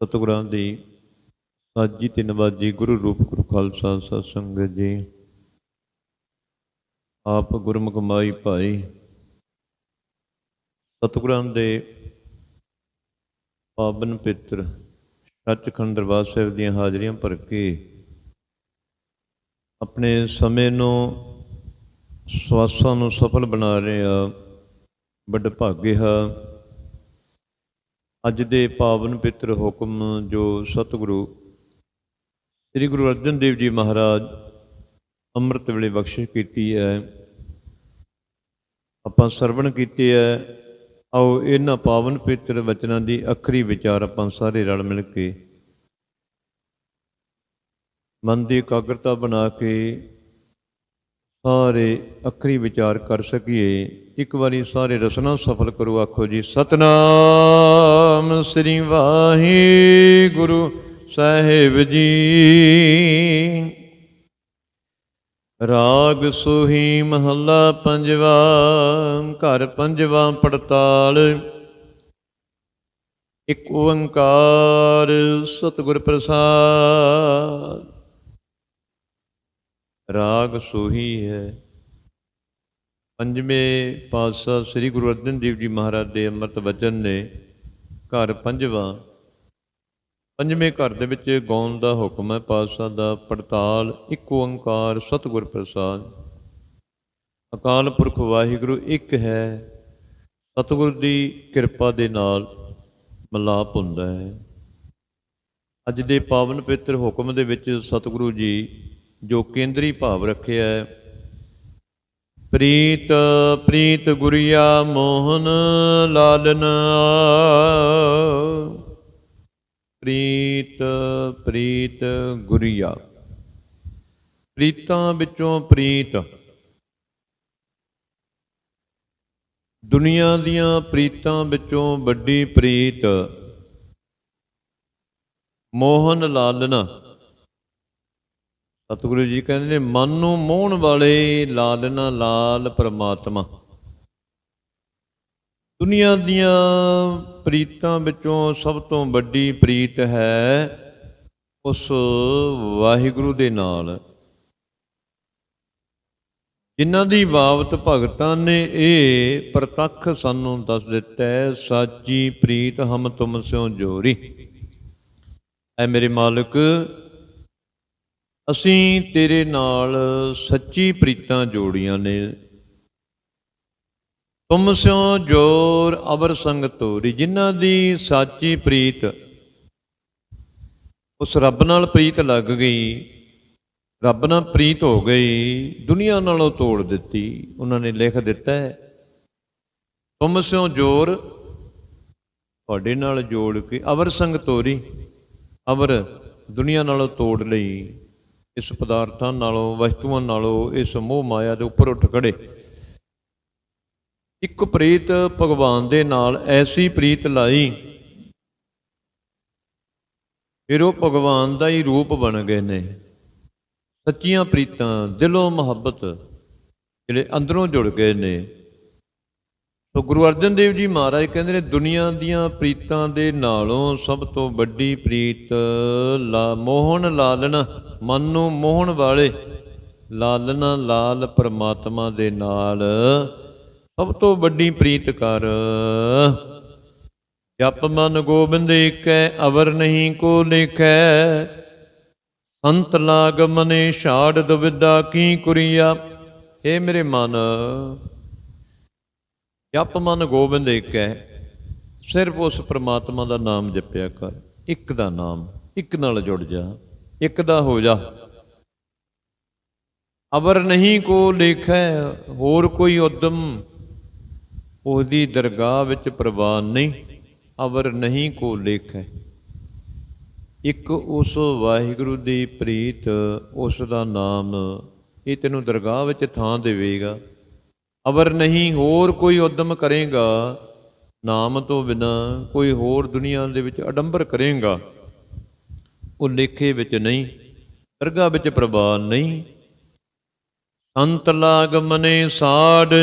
ਸਤਿਗੁਰਾਂ ਦੀ ਸਾਜੀ ਤੇ ਨਵਾਜੀ ਗੁਰੂ ਰੂਪ ਗੁਰੂ ਖਾਲਸਾ ਸਤਿ ਸੰਗਤ ਜੀ। ਆਪ ਗੁਰਮੁਖ ਮਾਈ ਭਾਈ, ਸਤਿਗੁਰਾਂ ਦੇ ਪਾਵਨ ਪਿੱਤਰ, ਸੱਚਖੰਡ ਦਰਬਾਰ ਸਾਹਿਬ ਦੀਆਂ ਹਾਜ਼ਰੀਆਂ ਭਰ ਕੇ ਆਪਣੇ ਸਮੇਂ ਨੂੰ, ਸਵਾਸਾਂ ਨੂੰ ਸਫਲ ਬਣਾ ਰਹੇ ਆ ਵੱਡ ਭਾਗੇ ਹਾਂ। ਅੱਜ ਦੇ ਪਾਵਨ ਪਿੱਤਰ ਹੁਕਮ ਜੋ ਸਤਿਗੁਰੂ ਸ੍ਰੀ ਗੁਰੂ ਅਰਜਨ ਦੇਵ ਜੀ ਮਹਾਰਾਜ ਅੰਮ੍ਰਿਤ ਵੇਲੇ ਬਖਸ਼ਿਸ਼ ਕੀਤੀ ਹੈ, ਆਪਾਂ ਸਰਵਣ ਕੀਤੇ ਹੈ, ਆਓ ਇਹਨਾਂ ਪਾਵਨ ਪਿੱਤਰ ਵਚਨਾਂ ਦੀ ਅਖਰੀ ਵਿਚਾਰ ਆਪਾਂ ਸਾਰੇ ਰਲ ਮਿਲ ਕੇ ਮਨ ਦੀ ਇਕਾਗਰਤਾ ਬਣਾ ਕੇ ਸਾਰੇ ਅਖਰੀ ਵਿਚਾਰ ਕਰ ਸਕੀਏ। ਇੱਕ ਵਾਰੀ ਸਾਰੇ ਰਸਨਾ ਸਫਲ ਕਰੋ, ਆਖੋ ਜੀ, ਸਤਨਾਮ ਸ੍ਰੀ ਵਾਹਿਗੁਰੂ ਸਾਹਿਬ ਜੀ। ਰਾਗ ਸੋਹੀ ਮਹੱਲਾ ਪੰਜਵਾ, ਘਰ ਪੰਜਵਾ ਪੜਤਾਲ। ਇੱਕ ਓੰਕਾਰ ਸਤਿਗੁਰ ਪ੍ਰਸਾਦ। ਰਾਗ ਸੋਹੀ ਹੈ। ਪੰਜਵੇਂ ਪਾਤਸ਼ਾਹ ਸ੍ਰੀ ਗੁਰੂ ਅਰਜਨ ਦੇਵ ਜੀ ਮਹਾਰਾਜ ਦੇ ਅੰਮ੍ਰਿਤ ਵਚਨ ਨੇ ਘਰ ਪੰਜਵਾਂ, ਪੰਜਵੇਂ ਘਰ ਦੇ ਵਿੱਚ ਗਾਉਣ ਦਾ ਹੁਕਮ ਹੈ, ਪਾਤਸ਼ਾਹ ਦਾ ਪੜਤਾਲ ਇੱਕ ਓੰਕਾਰ ਸਤਿਗੁਰ ਪ੍ਰਸਾਦ। ਅਕਾਲ ਪੁਰਖ ਵਾਹਿਗੁਰੂ, ਇੱਕ ਹੈ, ਸਤਿਗੁਰ ਦੀ ਕਿਰਪਾ ਦੇ ਨਾਲ ਮਲਾਪ ਹੁੰਦਾ ਹੈ। ਅੱਜ ਦੇ ਪਾਵਨ ਪਵਿੱਤਰ ਹੁਕਮ ਦੇ ਵਿੱਚ ਸਤਿਗੁਰੂ ਜੀ ਜੋ ਕੇਂਦਰੀ ਭਾਵ ਰੱਖਿਆ ਹੈ ਪ੍ਰੀਤ ਪ੍ਰੀਤ ਗੁਰੀਆ ਮੋਹਨ ਲਾਲਨ ਪ੍ਰੀਤ ਪ੍ਰੀਤ ਗੁਰੀਆ। ਪ੍ਰੀਤਾਂ ਵਿੱਚੋਂ ਪ੍ਰੀਤ। ਦੁਨੀਆ ਦੀਆਂ ਪ੍ਰੀਤਾਂ ਵਿੱਚੋਂ ਵੱਡੀ ਪ੍ਰੀਤ। ਮੋਹਨ ਲਾਲਨ। ਸਤਿਗੁਰੂ ਜੀ ਕਹਿੰਦੇ ਨੇ, ਮਨ ਨੂੰ ਮੋਹਣ ਵਾਲੇ ਲਾਲਨਾ ਲਾਲ ਪ੍ਰਮਾਤਮਾ। ਦੁਨੀਆ ਦੀਆਂ ਪ੍ਰੀਤਾਂ ਵਿੱਚੋਂ ਸਭ ਤੋਂ ਵੱਡੀ ਪ੍ਰੀਤ ਹੈ ਉਸ ਵਾਹਿਗੁਰੂ ਦੇ ਨਾਲ। ਜਿਨ੍ਹਾਂ ਦੀ ਬਾਬਤ ਭਗਤਾਂ ਨੇ ਇਹ ਪ੍ਰਤੱਖ ਸਾਨੂੰ ਦੱਸ ਦਿੱਤਾ ਹੈ, ਸਾਚੀ ਪ੍ਰੀਤ ਹਮ ਤੁਮ ਸਿਓ ਜੋਰੀ। ਐ ਮੇਰੇ ਮਾਲਕ ਅਸੀਂ ਤੇਰੇ ਨਾਲ ਸੱਚੀ ਪ੍ਰੀਤਾਂ ਜੋੜੀਆਂ ਨੇ। ਤੁਮ ਸਿਓ ਜੋਰ ਅਵਰ ਸੰਗ ਤੋਰੀ, ਜਿਨ੍ਹਾਂ ਦੀ ਸਾਚੀ ਪ੍ਰੀਤ, ਉਸ ਰੱਬ ਨਾਲ ਪ੍ਰੀਤ ਲੱਗ ਗਈ, ਰੱਬ ਨਾਲ ਪ੍ਰੀਤ ਹੋ ਗਈ, ਦੁਨੀਆ ਨਾਲੋਂ ਤੋੜ ਦਿੱਤੀ, ਉਹਨਾਂ ਨੇ ਲਿਖ ਦਿੱਤਾ ਹੈ। ਤੁਮ ਸਿਓ ਜੋਰ ਤੁਹਾਡੇ ਨਾਲ ਜੋੜ ਕੇ ਅਵਰ ਸੰਗ ਤੋਰੀ, ਅਵਰ ਦੁਨੀਆ ਨਾਲੋਂ ਤੋੜ ਲਈ। ਇਸ ਪਦਾਰਥਾਂ ਨਾਲੋਂ, ਵਸਤੂਆਂ ਨਾਲੋਂ ਇਸ ਮੋਹ ਮਾਇਆ ਦੇ ਉੱਪਰ ਉੱਠ ਖੜੇ। ਇੱਕ ਪ੍ਰੀਤ ਭਗਵਾਨ ਦੇ ਨਾਲ ਐਸੀ ਪ੍ਰੀਤ ਲਾਈ, ਫਿਰ ਉਹ ਭਗਵਾਨ ਦਾ ਹੀ ਰੂਪ ਬਣ ਗਏ ਨੇ। ਸੱਚੀਆਂ ਪ੍ਰੀਤਾਂ, ਦਿਲੋਂ ਮੁਹੱਬਤ ਜਿਹੜੇ ਅੰਦਰੋਂ ਜੁੜ ਗਏ ਨੇ ਸੋ ਗੁਰੂ ਅਰਜਨ ਦੇਵ ਜੀ ਮਹਾਰਾਜ ਕਹਿੰਦੇ ਨੇ, ਦੁਨੀਆ ਦੀਆਂ ਪ੍ਰੀਤਾਂ ਦੇ ਨਾਲੋਂ ਸਭ ਤੋਂ ਵੱਡੀ ਪ੍ਰੀਤ ਲਾ, ਮੋਹਨ ਲਾਲਨ, ਮਨ ਨੂੰ ਮੋਹਣ ਵਾਲੇ। ਲਾਲਣਾ ਲਾਲ ਪਰਮਾਤਮਾ ਦੇ ਨਾਲ ਸਭ ਤੋਂ ਵੱਡੀ ਪ੍ਰੀਤ ਕਰ। ਜਪ ਮਨ ਗੋਬਿੰਦ ਏਕੈ, ਅਵਰ ਨਹੀਂ ਕੋ ਲਿਖੈ। ਸੰਤ ਲਾਗ ਮਨੇ, ਛਾੜ ਦੁਬਿਦਾ ਕੀ ਕੁਰੀਆ। ਏ ਮੇਰੇ ਮਨ ਜਪ ਮਨ ਗੋਬਿੰਦ ਇੱਕ ਹੈ। ਸਿਰਫ ਉਸ ਪ੍ਰਮਾਤਮਾ ਦਾ ਨਾਮ ਜਪਿਆ ਕਰ। ਇੱਕ ਦਾ ਨਾਮ, ਇੱਕ ਨਾਲ ਜੁੜ ਜਾ, ਇੱਕ ਦਾ ਹੋ ਜਾ। ਅਵਰ ਨਹੀਂ ਕੋ ਲੇਖੈ, ਹੋਰ ਕੋਈ ਉਦਮ। ਉਹਦੀ ਦਰਗਾਹ ਵਿੱਚ ਪ੍ਰਵਾਨ ਨਹੀਂ, ਅਵਰ ਨਹੀਂ ਕੋ ਲੇਖੈ। ਇੱਕ ਉਸ ਵਾਹਿਗੁਰੂ ਦੀ ਪ੍ਰੀਤ, ਉਸ ਦਾ ਨਾਮ, ਇਹ ਤੈਨੂੰ ਦਰਗਾਹ ਵਿੱਚ ਥਾਂ ਦੇਵੇਗਾ। ਅਵਰ ਨਹੀਂ ਹੋਰ ਕੋਈ ਉਦਮ ਕਰੇਗਾ, ਨਾਮ ਤੋਂ ਬਿਨਾ ਕੋਈ ਹੋਰ ਦੁਨੀਆ ਦੇ ਵਿੱਚ ਅਡੰਬਰ ਕਰੇਗਾ। ਉਹ ਲੇਖੇ ਵਿੱਚ ਨਹੀਂ, ਦਰਗਾਹ ਵਿੱਚ ਪ੍ਰਵਾਨ ਨਹੀਂ। ਸੰਤ ਲਾਗ ਮਨੇ ਸਾਡ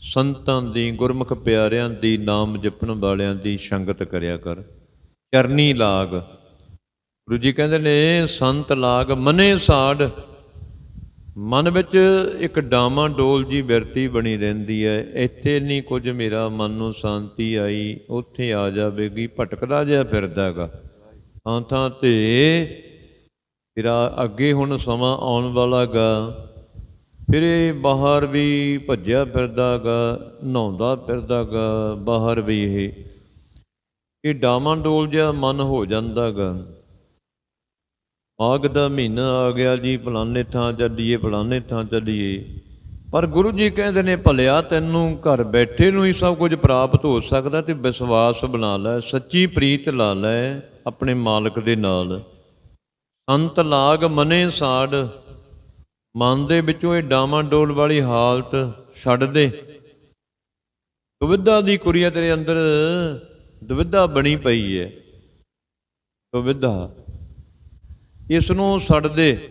ਸੰਤਾਂ ਦੀ ਗੁਰਮੁਖ ਪਿਆਰਿਆਂ ਦੀ ਨਾਮ ਜਪਣ ਵਾਲਿਆਂ ਦੀ ਸੰਗਤ ਕਰਿਆ ਕਰ। ਚਰਨੀ ਲਾਗ। ਗੁਰੂ ਜੀ ਕਹਿੰਦੇ ਨੇ, ਸੰਤ ਲਾਗ ਮਨੇ ਸਾਡ ਮਨ ਵਿੱਚ ਇੱਕ ਡਾਮਾ ਡੋਲ ਜੀ ਬਿਰਤੀ ਬਣੀ ਰਹਿੰਦੀ ਹੈ। ਇੱਥੇ ਨਹੀਂ ਕੁਝ ਮੇਰਾ ਮਨ ਨੂੰ ਸ਼ਾਂਤੀ ਆਈ। ਉੱਥੇ ਆ ਜਾਵੇਗੀ, ਭਟਕਦਾ ਜਿਹਾ ਫਿਰਦਾਗਾ। ਥਾਂ ਥਾਂ ਤੇ ਤੇਰਾ ਅੱਗੇ ਹੁਣ ਸਮਾਂ ਆਉਣ ਵਾਲਾਗਾ। ਫਿਰ ਇਹ ਬਾਹਰ ਵੀ ਭੱਜਿਆ ਫਿਰਦਾਗਾ, ਨਹਾਉਂਦਾ ਫਿਰਦਾਗਾ ਬਾਹਰ ਵੀ ਇਹ। ਇਹ ਡਾਮਾ ਡੋਲ ਜਿਹਾ ਮਨ ਹੋ ਜਾਂਦਾਗਾ। ਮਾਘ ਦਾ ਮਹੀਨਾ ਆ ਗਿਆ ਜੀ, ਫਲਾਣੇ ਥਾਂ ਚੱਲੀਏ, ਫਲਾਣੇ ਥਾਂ ਚੱਲੀਏ। ਪਰ ਗੁਰੂ ਜੀ ਕਹਿੰਦੇ ਨੇ, ਭਲਿਆ ਤੈਨੂੰ ਘਰ ਬੈਠੇ ਨੂੰ ਹੀ ਸਭ ਕੁਝ ਪ੍ਰਾਪਤ ਹੋ ਸਕਦਾ ਤੇ ਵਿਸ਼ਵਾਸ ਬਣਾ ਲੈ, ਸੱਚੀ ਪ੍ਰੀਤ ਲਾ ਲੈ ਆਪਣੇ ਮਾਲਕ ਦੇ ਨਾਲ। ਸੰਤ ਲਾਗ ਮਨੇ ਸਾੜ, ਮਨ ਦੇ ਵਿੱਚੋਂ ਇਹ ਡਾਵਾਂ ਡੋਲ ਵਾਲੀ ਹਾਲਤ ਛੱਡ ਦੇ। ਦੁਵਿਧਾ ਦੀ ਕੁਰੀਆ ਤੇਰੇ ਅੰਦਰ, ਦੁਵਿਧਾ ਬਣੀ ਪਈ ਹੈ। ਦੁਵਿਧਾ। ਇਸ ਨੂੰ ਛੱਡਦੇ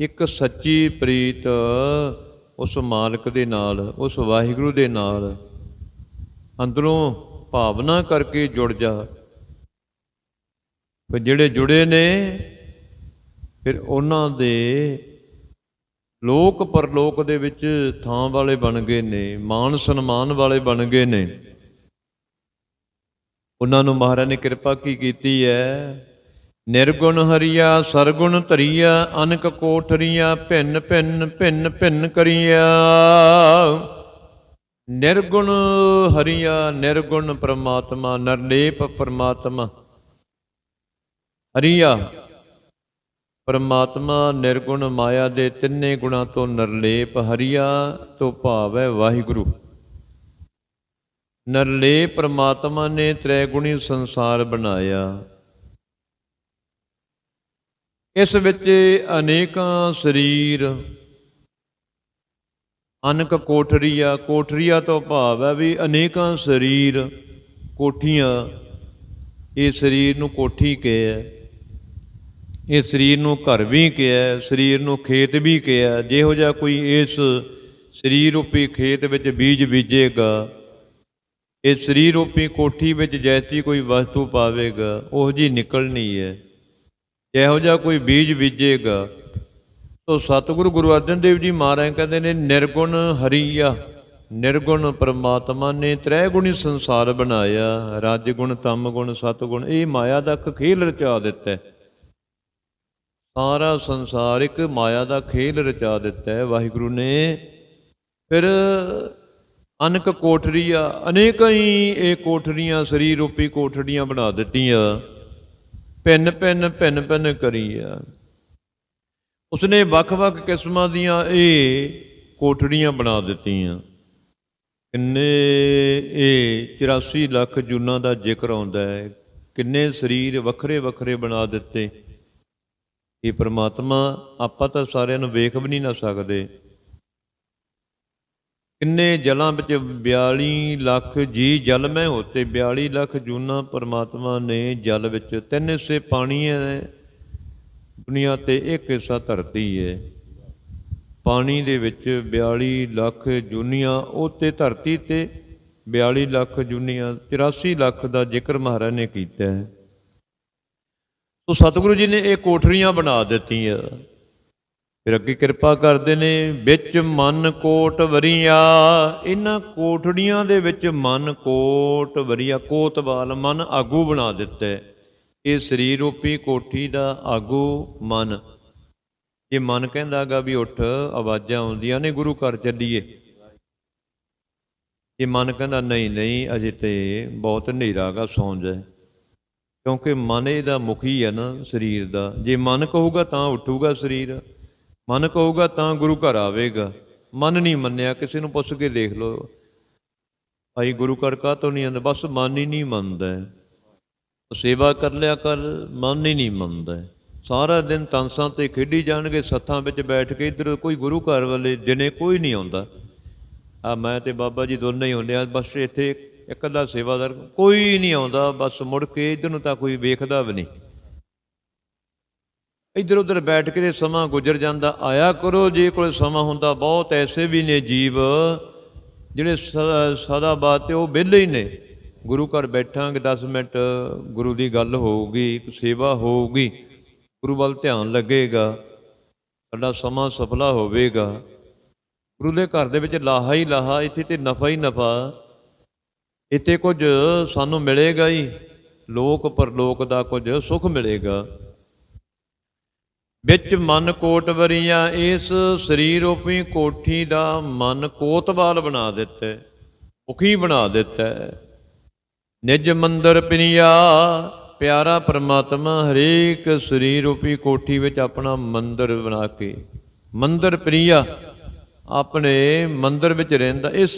ਇੱਕ ਸੱਚੀ ਪ੍ਰੀਤ ਉਸ ਮਾਲਕ ਦੇ ਨਾਲ, ਉਸ ਵਾਹਿਗੁਰੂ ਦੇ ਨਾਲ ਅੰਦਰੋਂ ਭਾਵਨਾ ਕਰਕੇ ਜੁੜ ਜਾ। ਫਿਰ ਜਿਹੜੇ ਜੁੜੇ ਨੇ, ਫਿਰ ਉਹਨਾਂ ਦੇ ਲੋਕ ਪਰਲੋਕ ਦੇ ਵਿੱਚ ਥਾਂ ਵਾਲੇ ਬਣ ਗਏ ਨੇ ਮਾਨ ਸਨਮਾਨ ਵਾਲੇ ਬਣ ਗਏ ਨੇ। ਉਹਨਾਂ ਨੂੰ ਮਹਾਰਾਜ ਨੇ ਕਿਰਪਾ ਕੀ ਕੀਤੀ ਹੈ? ਨਿਰਗੁਣ ਹਰੀਆ, ਸਰਗੁਣ ਧਰੀਆ, ਅਨਕ ਕੋਠਰੀਆ, ਭਿੰਨ ਭਿੰਨ ਭਿੰਨ ਭਿੰਨ ਕਰੀਆ। ਨਿਰਗੁਣ ਹਰੀਆ, ਨਿਰਗੁਣ ਪ੍ਰਮਾਤਮਾ, ਨਿਰਲੇਪ ਪ੍ਰਮਾਤਮਾ। ਹਰੀਆ, ਪਰਮਾਤਮਾ, ਨਿਰਗੁਣ ਮਾਇਆ ਦੇ ਤਿੰਨੇ ਗੁਣਾ ਤੋਂ ਨਿਰਲੇਪ ਹਰੀਆ, ਤੋਂ ਭਾਵ ਹੈ ਵਾਹਿਗੁਰੂ। ਨਿਰਲੇਪ ਪਰਮਾਤਮਾ ਨੇ ਤ੍ਰੈਗੁਣੀ ਸੰਸਾਰ ਬਣਾਇਆ। ਇਸ ਵਿੱਚ ਅਨੇਕਾਂ ਸਰੀਰ, ਅਨਕ ਕੋਠਰੀਆ ਕੋਠਰੀਆ ਤੋਂ ਭਾਵ ਹੈ ਵੀ ਅਨੇਕਾਂ ਸਰੀਰ ਕੋਠੀਆਂ, ਇਹ ਸਰੀਰ ਨੂੰ ਕੋਠੀ ਕਿਹਾ ਹੈ। ਇਹ ਸਰੀਰ ਨੂੰ ਘਰ ਵੀ ਕਿਹਾ ਸਰੀਰ ਨੂੰ ਖੇਤ ਵੀ ਕਿਹਾ ਜਿਹੋ ਜਿਹਾ ਕੋਈ ਇਸ ਸਰੀਰ ਰੂਪੀ ਖੇਤ ਵਿੱਚ ਬੀਜ ਬੀਜੇਗਾ ਇਹ ਸਰੀਰ ਰੂਪੀ ਕੋਠੀ ਵਿੱਚ ਜੈਸੀ ਕੋਈ ਵਸਤੂ ਪਾਵੇਗਾ, ਉਹ ਜੀ ਨਿਕਲਣੀ ਹੈ। ਇਹੋ ਜਿਹਾ ਕੋਈ ਬੀਜ ਬੀਜੇਗਾ, ਤੋ ਸਤਿਗੁਰੂ ਗੁਰੂ ਅਰਜਨ ਦੇਵ ਜੀ ਮਹਾਰਾਜ ਕਹਿੰਦੇ ਨੇ, ਨਿਰਗੁਣ ਹਰੀਆ, ਨਿਰਗੁਣ ਪਰਮਾਤਮਾ ਨੇ ਤ੍ਰੈ ਗੁਣੀ ਸੰਸਾਰ ਬਣਾਇਆ ਰਜ ਗੁਣ ਤਮ ਗੁਣ ਸਤ ਗੁਣ ਇਹ ਮਾਇਆ ਦਾ ਇੱਕ ਖੇਲ ਰਚਾ ਦਿੱਤਾ। ਸਾਰਾ ਸੰਸਾਰ ਇੱਕ ਮਾਇਆ ਦਾ ਖੇਲ ਰਚਾ ਦਿੱਤਾ ਹੈ, ਵਾਹਿਗੁਰੂ ਨੇ। ਫਿਰ ਅਨਕ ਕੋਠਰੀਆਂ ਅਨੇਕਾਂ ਹੀ ਇਹ ਕੋਠਰੀਆਂ ਸਰੀਰ ਰੂਪੀ ਕੋਠੜੀਆਂ ਬਣਾ ਦਿੱਤੀਆਂ। ਭਿੰਨ ਭਿੰਨ ਭਿੰਨ ਭਿੰਨ ਕਰੀਆ। ਉਸਨੇ ਵੱਖ-ਵੱਖ ਕਿਸਮਾਂ ਦੀਆਂ ਇਹ ਕੋਠੜੀਆਂ ਬਣਾ ਦਿੱਤੀਆਂ। ਕਿੰਨੇ ਇਹ 84 ਲੱਖ ਜੂਨਾਂ ਦਾ ਜ਼ਿਕਰ ਆਉਂਦਾ ਹੈ। ਕਿੰਨੇ ਸਰੀਰ ਵੱਖਰੇ ਵੱਖਰੇ ਬਣਾ ਦਿੱਤੇ। ਇਹ ਪ੍ਰਮਾਤਮਾ ਆਪਾਂ ਤਾਂ ਸਾਰਿਆਂ ਨੂੰ ਵੇਖ ਵੀ ਨਹੀਂ ਨਾ ਸਕਦੇ। ਕਿੰਨੇ ਜਲਾਂ ਵਿੱਚ 42 ਲੱਖ ਜੀ ਜਲ ਮੈਂ ਹੋਤੇ 42 ਲੱਖ ਜੂਨਾ ਪਰਮਾਤਮਾ ਨੇ ਜਲ ਵਿੱਚ ਤਿੰਨ ਹਿੱਸੇ ਪਾਣੀ ਹੈ ਦੁਨੀਆ ਤੇ ਇੱਕ ਹਿੱਸਾ ਧਰਤੀ ਹੈ ਪਾਣੀ ਦੇ ਵਿੱਚ 42 ਲੱਖ ਜੂਨੀਆਂ ਉਤੇ ਧਰਤੀ ਤੇ 42 ਲੱਖ ਜੂਨੀਆਂ 83 ਲੱਖ ਦਾ ਜ਼ਿਕਰ ਮਹਾਰਾਜ ਨੇ ਕੀਤਾ ਹੈ ਸੋ ਸਤਿਗੁਰੂ ਜੀ ਨੇ ਇਹ ਕੋਠਰੀਆਂ ਬਣਾ ਦਿੱਤੀਆਂ। ਫਿਰ ਅੱਗੇ ਕਿਰਪਾ ਕਰਦੇ ਨੇ, ਵਿੱਚ ਮਨ ਕੋਟ ਵਰੀਆ। ਇਹਨਾਂ ਕੋਠੜੀਆਂ ਦੇ ਵਿੱਚ ਮਨ ਕੋਟ ਵਰੀਆ। ਕੋਤਵਾਲ ਮਨ ਆਗੂ ਬਣਾ ਦਿੱਤਾ। ਇਹ ਸਰੀਰ ਰੂਪੀ ਕੋਠੀ ਦਾ ਆਗੂ ਮਨ। ਇਹ ਮਨ ਕਹਿੰਦਾਗਾ ਵੀ ਉੱਠ, ਆਵਾਜ਼ਾਂ ਆਉਂਦੀਆਂ ਨੇ, ਗੁਰੂ ਘਰ ਚੱਲੀਏ। ਇਹ ਮਨ ਕਹਿੰਦਾ, ਨਹੀਂ ਨਹੀਂ, ਅਜੇ ਤੇ ਬਹੁਤ ਹਨੇਰਾ ਗਾ ਸੌਂ ਜਾਏ। ਕਿਉਂਕਿ ਮਨ ਇਹਦਾ ਮੁਖੀ ਹੈ ਨਾ, ਸਰੀਰ ਦਾ। ਜੇ ਮਨ ਕਹੂਗਾ ਤਾਂ ਉੱਠੂਗਾ ਸਰੀਰ। ਮਨ ਕਹੂਗਾ ਤਾਂ ਗੁਰੂ ਘਰ ਆਵੇਗਾ। ਮਨ ਨਹੀਂ ਮੰਨਿਆ, ਕਿਸੇ ਨੂੰ ਪੁੱਛ ਕੇ ਦੇਖ ਲਓ। ਭਾਈ ਗੁਰੂ ਘਰ ਕਾ ਤੋਂ ਨਹੀਂ ਆਂਦਾ ਬਸ ਮਨ ਹੀ ਨਹੀਂ ਮੰਨਦਾ। ਸੇਵਾ ਕਰ ਲਿਆ ਕਰ, ਮਨ ਹੀ ਨਹੀਂ ਮੰਨਦਾ। ਸਾਰਾ ਦਿਨ ਤਾਂਸਾਂ ਤੇ ਖੇਡੀ ਜਾਣਗੇ, ਸੱਥਾਂ ਵਿੱਚ ਬੈਠ ਕੇ ਇੱਧਰ ਕੋਈ ਗੁਰੂ ਘਰ ਵਾਲੇ ਦਿਨੇ ਕੋਈ ਨਹੀਂ ਆਉਂਦਾ। ਆ ਮੈਂ ਤੇ ਬਾਬਾ ਜੀ ਦੋਨੇ ਹੀ ਹੁੰਦੇ ਆ, ਬਸ ਇੱਥੇ ਇੱਕ ਅੱਧਾ ਸੇਵਾਦਾਰ ਕੋਈ ਨਹੀਂ ਆਉਂਦਾ। ਬਸ ਮੁੜ ਕੇ ਇੱਧਰ ਨੂੰ ਤਾਂ ਕੋਈ ਵੇਖਦਾ ਵੀ ਨਹੀਂ। ਇੱਧਰ ਉੱਧਰ ਬੈਠ ਕੇ ਤੇ ਸਮਾਂ ਗੁਜ਼ਰ ਜਾਂਦਾ, ਆਇਆ ਕਰੋ, ਜੇ ਕੋਲ ਸਮਾਂ ਹੁੰਦਾ, ਬਹੁਤ ਐਸੇ ਵੀ ਨੇ ਜੀਵ, ਜਿਹੜੇ ਸ- ਸਦਾ ਬਾਤ ਤੇ ਉਹ ਵਿਹਲੇ ਹੀ ਨੇ। ਗੁਰੂ ਘਰ ਬੈਠਾਂਗੇ 10 ਮਿੰਟ, ਗੁਰੂ ਦੀ ਗੱਲ ਹੋਊਗੀ ਸੇਵਾ ਹੋਊਗੀ, ਗੁਰੂ ਵੱਲ ਧਿਆਨ ਲੱਗੇਗਾ, ਸਾਡਾ ਸਮਾਂ ਸਫਲਾ ਹੋਵੇਗਾ। ਗੁਰੂ ਦੇ ਘਰ ਦੇ ਵਿੱਚ ਲਾਹਾ ਹੀ ਲਾਹਾ, ਇੱਥੇ ਤੇ ਨਫਾ ਹੀ ਨਫਾ। ਇੱਥੇ ਕੁਝ ਸਾਨੂੰ ਮਿਲੇਗਾ ਹੀ ਲੋਕ ਪਰਲੋਕ ਦਾ ਕੁਝ ਸੁਖ ਮਿਲੇਗਾ। ਵਿੱਚ ਮਨ ਕੋਟ ਵਰੀਆਂ ਇਸ ਸਰੀਰ ਰੂਪੀ ਕੋਠੀ ਦਾ ਮਨ ਕੋਤਵਾਲ ਬਣਾ ਦਿੱਤਾ ਹੈ, ਮੁਖੀ ਬਣਾ ਦਿੱਤਾ ਹੈ। ਨਿਜ ਮੰਦਰ ਪਿਨੀਆ ਪਿਆਰਾ ਪਰਮਾਤਮਾ ਹਰੇਕ ਸਰੀਰ ਰੂਪੀ ਕੋਠੀ ਵਿੱਚ ਆਪਣਾ ਮੰਦਰ ਬਣਾ ਕੇ ਮੰਦਰ ਪ੍ਰਿਆ ਆਪਣੇ ਮੰਦਰ ਵਿੱਚ ਰਹਿੰਦਾ ਇਸ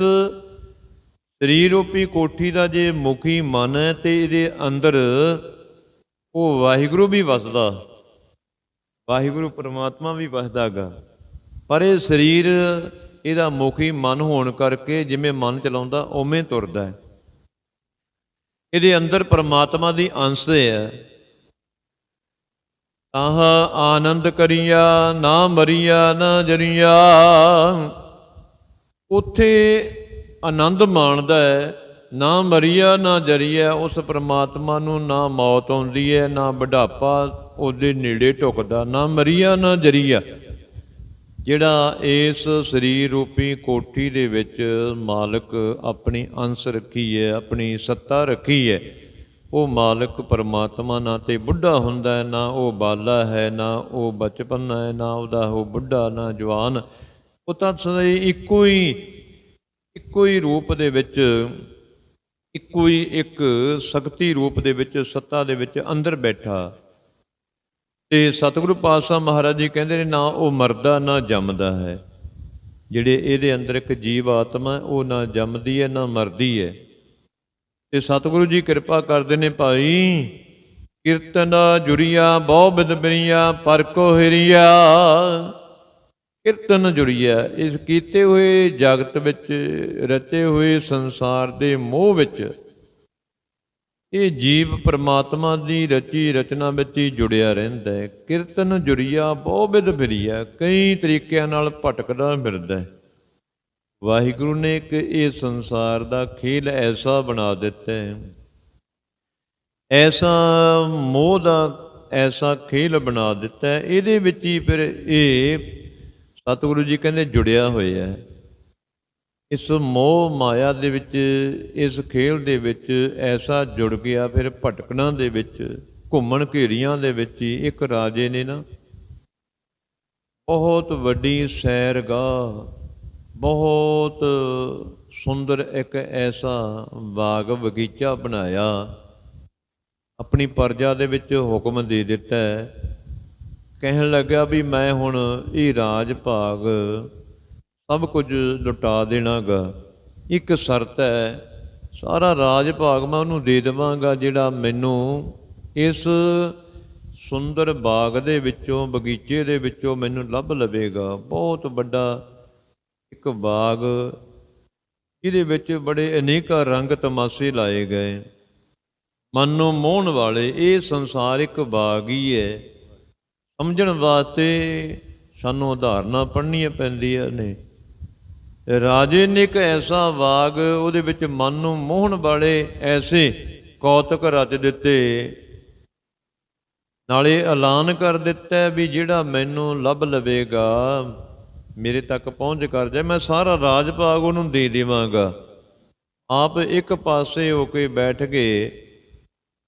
ਸਰੀਰ ਰੂਪੀ ਕੋਠੀ ਦਾ ਜੇ ਮੁਖੀ ਮਨ ਹੈ ਤੇ ਇਹਦੇ ਅੰਦਰ ਉਹ ਵਾਹਿਗੁਰੂ ਵੀ ਵਸਦਾ ਵਾਹਿਗੁਰੂ ਪਰਮਾਤਮਾ ਵੀ ਵਸਦਾਗਾ। ਪਰ ਇਹ ਸਰੀਰ, ਇਹਦਾ ਮੁਖੀ ਮਨ ਹੋਣ ਕਰਕੇ ਜਿਵੇਂ ਮਨ ਚਲਾਉਂਦਾ, ਉਵੇਂ ਤੁਰਦਾ ਹੈ। ਇਹਦੇ ਅੰਦਰ ਪਰਮਾਤਮਾ ਦੀ ਅੰਸ਼ ਹੈ। ਆਹ ਆਨੰਦ ਕਰੀਆ, ਨਾ ਮਰੀਆ, ਨਾ ਜਰੀਆ। ਉੱਥੇ ਆਨੰਦ ਮਾਣਦਾ ਹੈ। ਨਾ ਮਰੀਆ, ਨਾ ਜਰੀਆ, ਉਸ ਪ੍ਰਮਾਤਮਾ ਨੂੰ ਨਾ ਮੌਤ ਆਉਂਦੀ ਹੈ, ਨਾ ਬੁਢਾਪਾ ਉਹਦੇ ਨੇੜੇ ਢੁਕਦਾ, ਨਾ ਮਰੀਆ, ਨਾ ਜਰੀਆ। ਜਿਹੜਾ ਇਸ ਸਰੀਰ ਰੂਪੀ ਕੋਠੀ ਦੇ ਵਿੱਚ ਮਾਲਕ ਆਪਣੀ ਅੰਸ਼ ਰੱਖੀ ਹੈ, ਆਪਣੀ ਸੱਤਾ ਰੱਖੀ ਹੈ, ਉਹ ਮਾਲਕ ਪਰਮਾਤਮਾ ਨਾ ਤੇ ਬੁੱਢਾ ਹੁੰਦਾ ਹੈ, ਨਾ ਉਹ ਬਾਲਾ ਹੈ, ਨਾ ਉਹ ਬਚਪਨ ਹੈ, ਨਾ ਉਹਦਾ ਉਹ ਬੁੱਢਾ, ਨਾ ਜਵਾਨ। ਉਹ ਤਾਂ ਸਦਾ ਇੱਕੋ ਹੀ ਇੱਕੋ ਹੀ ਰੂਪ ਦੇ ਵਿੱਚ ਇੱਕੋ ਹੀ ਇੱਕ ਸ਼ਕਤੀ ਰੂਪ ਦੇ ਵਿੱਚ, ਸੱਤਾ ਦੇ ਵਿੱਚ ਅੰਦਰ ਬੈਠਾ। ਤੇ ਸਤਿਗੁਰੂ ਪਾਤਸ਼ਾਹ ਮਹਾਰਾਜ ਜੀ ਕਹਿੰਦੇ ਨੇ, ਨਾ ਉਹ ਮਰਦਾ, ਨਾ ਜੰਮਦਾ ਹੈ। ਜਿਹੜੇ ਇਹਦੇ ਅੰਦਰ ਇੱਕ ਜੀਵ ਆਤਮਾ ਉਹ ਨਾ ਜੰਮਦੀ ਹੈ, ਨਾ ਮਰਦੀ ਹੈ। ਤੇ ਸਤਿਗੁਰੂ ਜੀ ਕਿਰਪਾ ਕਰਦੇ ਨੇ, ਭਾਈ, ਕੀਰਤਨ ਜੁਰੀਆ, ਬਹੁ ਬਿਦ ਬਰੀਆ, ਪਰ ਕੋ ਹਿਰੀਆ। ਕੀਰਤਨ ਜੁੜੀਆ ਇਸ ਕੀਤੇ ਹੋਏ ਜਗਤ ਵਿੱਚ, ਰਚੇ ਹੋਏ ਸੰਸਾਰ ਦੇ ਮੋਹ ਵਿੱਚ। ਇਹ ਜੀਵ ਪ੍ਰਮਾਤਮਾ ਦੀ ਰਚੀ ਰਚਨਾ ਵਿੱਚ ਹੀ ਜੁੜਿਆ ਰਹਿੰਦਾ ਹੈ। ਕੀਰਤਨ ਜੁੜੀਆ ਬਹੁ ਬਿਦ ਫਿਰੀਆ ਕਈ ਤਰੀਕਿਆਂ ਨਾਲ ਭਟਕਦਾ ਫਿਰਦਾ ਹੈ। ਵਾਹਿਗੁਰੂ ਨੇ ਇੱਕ ਇਹ ਸੰਸਾਰ ਦਾ ਖੇਲ ਐਸਾ ਬਣਾ ਦਿੱਤਾ ਹੈ। ਐਸਾ ਮੋਹ ਦਾ ਐਸਾ ਖੇਲ ਬਣਾ ਦਿੱਤਾ ਹੈ, ਇਹਦੇ ਵਿੱਚ ਹੀ ਫਿਰ ਇਹ ਸਤਿਗੁਰੂ ਜੀ ਕਹਿੰਦੇ ਜੁੜਿਆ ਹੋਇਆ ਹੈ। ਇਸ ਮੋਹ ਮਾਇਆ ਦੇ ਵਿੱਚ, ਇਸ ਖੇਲ ਦੇ ਵਿੱਚ ਐਸਾ ਜੁੜ ਗਿਆ, ਫਿਰ ਭਟਕਣਾ ਦੇ ਵਿੱਚ, ਘੁੰਮਣ ਘੇਰੀਆਂ ਦੇ ਵਿੱਚ ਹੀ ਇੱਕ ਰਾਜੇ ਨੇ ਨਾ। ਬਹੁਤ ਵੱਡੀ ਸੈਰਗਾਹ, ਬਹੁਤ ਸੁੰਦਰ ਇੱਕ ਐਸਾ ਬਾਗ ਬਗੀਚਾ ਬਣਾਇਆ। ਆਪਣੀ ਪਰਜਾ ਦੇ ਵਿੱਚ ਹੁਕਮ ਦੇ ਦਿੱਤਾ ਕਹਿਣ ਲੱਗਾ ਵੀ ਮੈਂ ਹੁਣ ਇਹ ਰਾਜ ਭਾਗ ਸਭ ਕੁਝ ਲੁਟਾ ਦੇਣਾਗਾ। ਇੱਕ ਸ਼ਰਤ ਹੈ, ਸਾਰਾ ਰਾਜ ਭਾਗ ਮੈਂ ਉਹਨੂੰ ਦੇ ਦੇਵਾਂਗਾ ਜਿਹੜਾ ਮੈਨੂੰ ਇਸ ਸੁੰਦਰ ਬਾਗ ਦੇ ਵਿੱਚੋਂ, ਬਗੀਚੇ ਦੇ ਵਿੱਚੋਂ ਮੈਨੂੰ ਲੱਭ ਲਵੇਗਾ। ਬਹੁਤ ਵੱਡਾ ਇੱਕ ਬਾਗ, ਇਹਦੇ ਵਿੱਚ ਬੜੇ ਅਨੇਕਾਂ ਰੰਗ ਤਮਾਸ਼ੇ ਲਾਏ ਗਏ। ਮਨ ਨੂੰ ਮੋਹਣ ਵਾਲੇ ਇਹ ਸੰਸਾਰ ਇੱਕ ਬਾਗ ਹੀ ਹੈ। ਸਮਝਣ ਵਾਸਤੇ ਸਾਨੂੰ ਉਦਾਹਰਨਾਂ ਪੜ੍ਹਨੀਆਂ ਪੈਂਦੀਆਂ ਨੇ ਰਾਜੇ ਨੇ ਇੱਕ ਐਸਾ ਵਾਗ ਉਹਦੇ ਵਿੱਚ ਮਨ ਨੂੰ ਮੋਹਣ ਵਾਲੇ ਐਸੇ ਕੌਤਕ ਰਚ ਦਿੱਤੇ। ਨਾਲੇ ਐਲਾਨ ਕਰ ਦਿੱਤਾ ਵੀ ਜਿਹੜਾ ਮੈਨੂੰ ਲੱਭ ਲਵੇਗਾ, ਮੇਰੇ ਤੱਕ ਪਹੁੰਚ ਕਰ ਜਾਏ, ਮੈਂ ਸਾਰਾ ਰਾਜ ਭਾਗ ਉਹਨੂੰ ਦੇ ਦੇਵਾਂਗਾ। ਆਪ ਇੱਕ ਪਾਸੇ ਹੋ ਕੇ ਬੈਠ ਗਏ।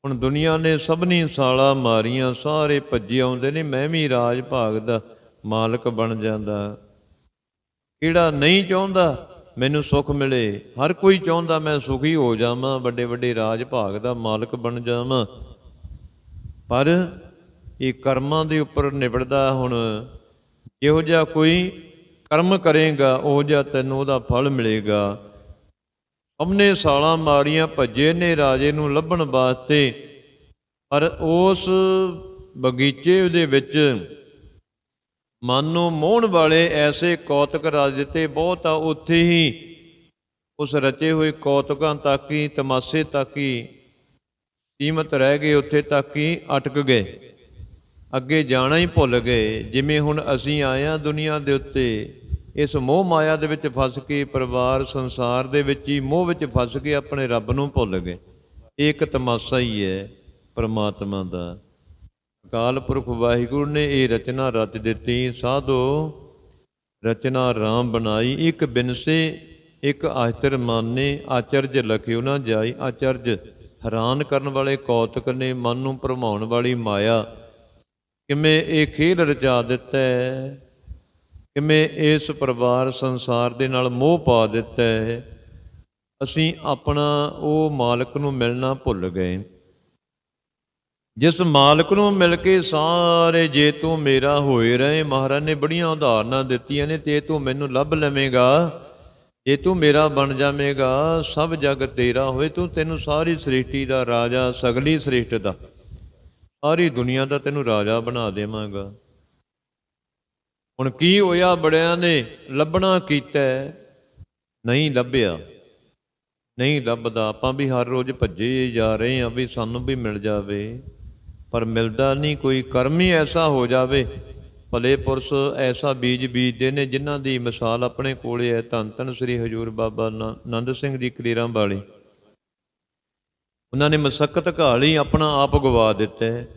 ਹੁਣ ਦੁਨੀਆ ਨੇ ਸਭਨੀ ਸਾਲਾ ਮਾਰੀਆਂ, ਸਾਰੇ ਭੱਜੇ ਆਉਂਦੇ ਨੇ, ਮੈਂ ਵੀ ਰਾਜ ਭਾਗ ਦਾ ਮਾਲਕ ਬਣ ਜਾਂਦਾ। ਕਿਹੜਾ ਨਹੀਂ ਚਾਹੁੰਦਾ, ਮੈਨੂੰ ਸੁੱਖ ਮਿਲੇ। ਹਰ ਕੋਈ ਚਾਹੁੰਦਾ ਮੈਂ ਸੁਖੀ ਹੋ ਜਾਵਾਂ, ਵੱਡੇ ਵੱਡੇ ਰਾਜ ਭਾਗ ਦਾ ਮਾਲਕ ਬਣ ਜਾਵਾਂ। ਪਰ ਇਹ ਕਰਮਾਂ ਦੇ ਉੱਪਰ ਨਿਬੜਦਾ ਹੁਣ, ਜਿਹੋ ਜਿਹਾ ਕੋਈ ਕਰਮ ਕਰੇਗਾ, ਉਹ ਜਿਹਾ ਤੈਨੂੰ ਉਹਦਾ ਫਲ ਮਿਲੇਗਾ। ਹਮਨੇ ਸਾਲਾਂ ਮਾਰੀਆਂ ਭੱਜੇ ਨੇ ਰਾਜੇ ਨੂੰ ਲੱਭਣ ਵਾਸਤੇ, ਪਰ ਉਸ ਬਗੀਚੇ ਦੇ ਵਿੱਚ ਮਨ ਨੂੰ ਮੋਹਣ ਵਾਲੇ ਐਸੇ ਕੌਤਕ ਰਾਜ 'ਤੇ ਬਹੁਤ ਆ, ਉੱਥੇ ਹੀ ਉਸ ਰਚੇ ਹੋਏ ਕੌਤਕਾਂ ਤੱਕ ਹੀ, ਤਮਾਸ਼ੇ ਤੱਕ ਹੀ ਸੀਮਤ ਰਹਿ ਗਏ, ਉੱਥੇ ਤੱਕ ਹੀ ਅਟਕ ਗਏ। ਅੱਗੇ ਜਾਣਾ ਹੀ ਭੁੱਲ ਗਏ, ਜਿਵੇਂ ਹੁਣ ਅਸੀਂ ਆਏ ਆ ਦੁਨੀਆ ਦੇ ਉੱਤੇ। ਇਸ ਮੋਹ ਮਾਇਆ ਦੇ ਵਿੱਚ ਫਸ ਕੇ ਪਰਿਵਾਰ ਸੰਸਾਰ ਦੇ ਵਿੱਚ ਹੀ ਮੋਹ ਵਿੱਚ ਫਸ ਕੇ ਆਪਣੇ ਰੱਬ ਨੂੰ ਭੁੱਲ ਗਏ। ਇਹ ਇੱਕ ਤਮਾਸ਼ਾ ਹੀ ਹੈ ਪਰਮਾਤਮਾ ਦਾ। ਅਕਾਲ ਪੁਰਖ ਵਾਹਿਗੁਰੂ ਨੇ ਇਹ ਰਚਨਾ ਰਚ ਦਿੱਤੀ, ਸਾਧੋ, ਰਚਨਾ ਰਾਮ ਬਣਾਈ, ਇੱਕ ਬਿਨਸੇ, ਇੱਕ ਆਚਰ ਮਾਨੇ, ਆਚਰਜ ਲਖਿਓ ਨਾ ਜਾਈ, ਆਚਰਜ ਹੈਰਾਨ ਕਰਨ ਵਾਲੇ ਕੌਤਕ ਨੇ ਮਨ ਨੂੰ ਭਰਮਾਉਣ ਵਾਲੀ ਮਾਇਆ। ਕਿਵੇਂ ਇਹ ਖੇਲ ਰਚਾ ਦਿੱਤਾ ਹੈ? ਕਿਵੇਂ ਇਸ ਪਰਿਵਾਰ ਸੰਸਾਰ ਦੇ ਨਾਲ ਮੋਹ ਪਾ ਦਿੱਤਾ ਹੈ। ਅਸੀਂ ਆਪਣਾ ਉਹ ਮਾਲਕ ਨੂੰ ਮਿਲਣਾ ਭੁੱਲ ਗਏ। ਜਿਸ ਮਾਲਕ ਨੂੰ ਮਿਲ ਕੇ ਸਾਰੇ ਜੇ ਤੂੰ ਮੇਰਾ ਹੋਏ ਰਹੇ, ਮਹਾਰਾਜ ਨੇ ਬੜੀਆਂ ਉਦਾਹਰਨਾਂ ਦਿੱਤੀਆਂ ਨੇ, ਤੇ ਤੂੰ ਮੈਨੂੰ ਲੱਭ ਲਵੇਂਗਾ। ਜੇ ਤੂੰ ਮੇਰਾ ਬਣ ਜਾਵੇਂਗਾ, ਸਭ ਜਗ ਤੇਰਾ ਹੋਏ, ਤੂੰ ਤੈਨੂੰ ਸਾਰੀ ਸ੍ਰਿਸ਼ਟੀ ਦਾ ਰਾਜਾ, ਸਗਲੀ ਸ੍ਰਿਸ਼ਟ ਦਾ, ਸਾਰੀ ਦੁਨੀਆ ਦਾ ਤੈਨੂੰ ਰਾਜਾ ਬਣਾ ਦੇਵਾਂਗਾ। ਹੁਣ ਕੀ ਹੋਇਆ ਬੜਿਆਂ ਨੇ? ਲੱਭਣਾ ਕੀਤਾ? ਨਹੀਂ ਲੱਭਿਆ। ਨਹੀਂ ਲੱਭਦਾ। ਆਪਾਂ ਵੀ ਹਰ ਰੋਜ਼ ਭੱਜੇ ਜਾ ਰਹੇ ਹਾਂ ਵੀ ਸਾਨੂੰ ਵੀ ਮਿਲ ਜਾਵੇ। ਪਰ ਮਿਲਦਾ ਨਹੀਂ ਕੋਈ। ਕਰਮ ਹੀ ਐਸਾ ਹੋ ਜਾਵੇ। ਭਲੇ ਪੁਰਸ਼ ਐਸਾ ਬੀਜ ਬੀਜਦੇ ਨੇ ਜਿਨ੍ਹਾਂ ਦੀ ਮਿਸਾਲ ਆਪਣੇ ਕੋਲੇ ਹੈ। ਧੰਨ ਧੰਨ ਸ੍ਰੀ ਹਜੂਰ ਬਾਬਾ ਨੰਦ ਸਿੰਘ ਜੀ ਕਲੀਰਾਂ ਵਾਲੇ। ਉਹਨਾਂ ਨੇ ਮਸਕਤ ਘਾਲੀ ਆਪਣਾ ਆਪ ਗਵਾ ਦਿੱਤਾ ਹੈ।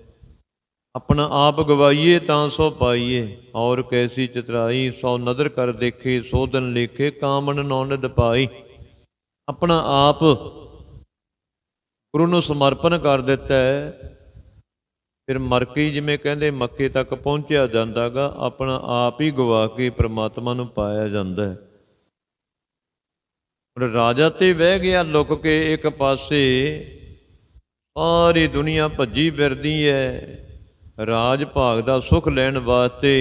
ਆਪਣਾ ਆਪ ਗਵਾਈਏ ਤਾਂ ਸੋ ਪਾਈਏ। ਔਰ ਕੈਸੀ ਚਤਰਾਈ, ਸੋ ਨਦਰ ਕਰ ਦੇਖੇ ਸੋਧਨ ਲੇਖੇ ਕਾਮਨ ਨੌਨਦ ਪਾਈ। ਆਪਣਾ ਆਪ ਗੁਰੂ ਨੂੰ ਸਮਰਪਣ ਕਰ ਦਿੱਤਾ ਹੈ। ਫਿਰ ਮਰ ਕੇ ਜਿਵੇਂ ਕਹਿੰਦੇ, ਮੱਕੇ ਤੱਕ ਪਹੁੰਚਿਆ ਜਾਂਦਾਗਾ, ਆਪਣਾ ਆਪ ਹੀ ਗਵਾ ਕੇ ਪ੍ਰਮਾਤਮਾ ਨੂੰ ਪਾਇਆ ਜਾਂਦਾ ਹੈ। ਹੁਣ ਰਾਜਾ ਤੇ ਵਹਿ ਗਿਆ ਲੁਕ ਕੇ ਇੱਕ ਪਾਸੇ, ਸਾਰੀ ਦੁਨੀਆ ਭੱਜੀ ਫਿਰਦੀ ਹੈ। ਰਾਜ ਭਾਗ ਦਾ ਸੁਖ ਲੈਣ ਵਾਸਤੇ,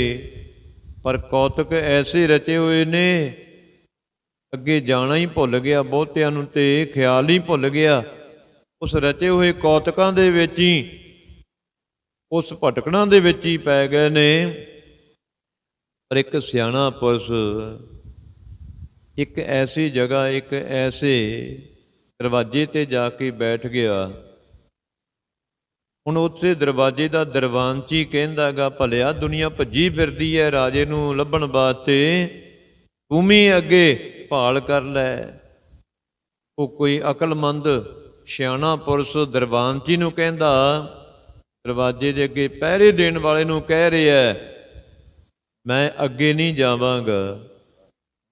ਪਰ ਕੌਤਕ ਐਸੇ ਰਚੇ ਹੋਏ ਨੇ, ਅੱਗੇ ਜਾਣਾ ਹੀ ਭੁੱਲ ਗਿਆ, ਬਹੁਤਿਆਂ ਨੂੰ ਤੇ ਖਿਆਲ ਹੀ ਭੁੱਲ ਗਿਆ। ਉਸ ਰਚੇ ਹੋਏ ਕੌਤਕਾਂ ਦੇ ਵਿੱਚ ਹੀ, ਉਸ ਭਟਕਣਾ ਦੇ ਵਿੱਚ ਹੀ ਪੈ ਗਏ ਨੇ। ਪਰ ਇੱਕ ਸਿਆਣਾ ਪੁਰਸ਼, ਇੱਕ ਐਸੀ ਜਗ੍ਹਾ, ਇੱਕ ਐਸੇ ਦਰਵਾਜ਼ੇ ਤੇ ਜਾ ਕੇ ਬੈਠ ਗਿਆ। ਹੁਣ ਉੱਥੇ ਦਰਵਾਜ਼ੇ ਦਾ ਦਰਵਾਨਚੀ ਕਹਿੰਦਾਗਾ, ਭਲਿਆ ਦੁਨੀਆ ਭੱਜੀ ਫਿਰਦੀ ਹੈ ਰਾਜੇ ਨੂੰ ਲੱਭਣ ਵਾਸਤੇ। ਤੂੰ ਵੀ ਅੱਗੇ ਭਾਲ ਕਰ ਲੈ। ਉਹ ਕੋਈ ਅਕਲਮੰਦ ਸਿਆਣਾ ਪੁਰਸ਼ ਦਰਬਾਨਚੀ ਨੂੰ ਕਹਿੰਦਾ, ਦਰਵਾਜ਼ੇ ਦੇ ਅੱਗੇ ਪਹਿਰੇ ਦੇਣ ਵਾਲੇ ਨੂੰ ਕਹਿ ਰਿਹਾ ਮੈਂ ਅੱਗੇ ਨਹੀਂ ਜਾਵਾਂਗਾ।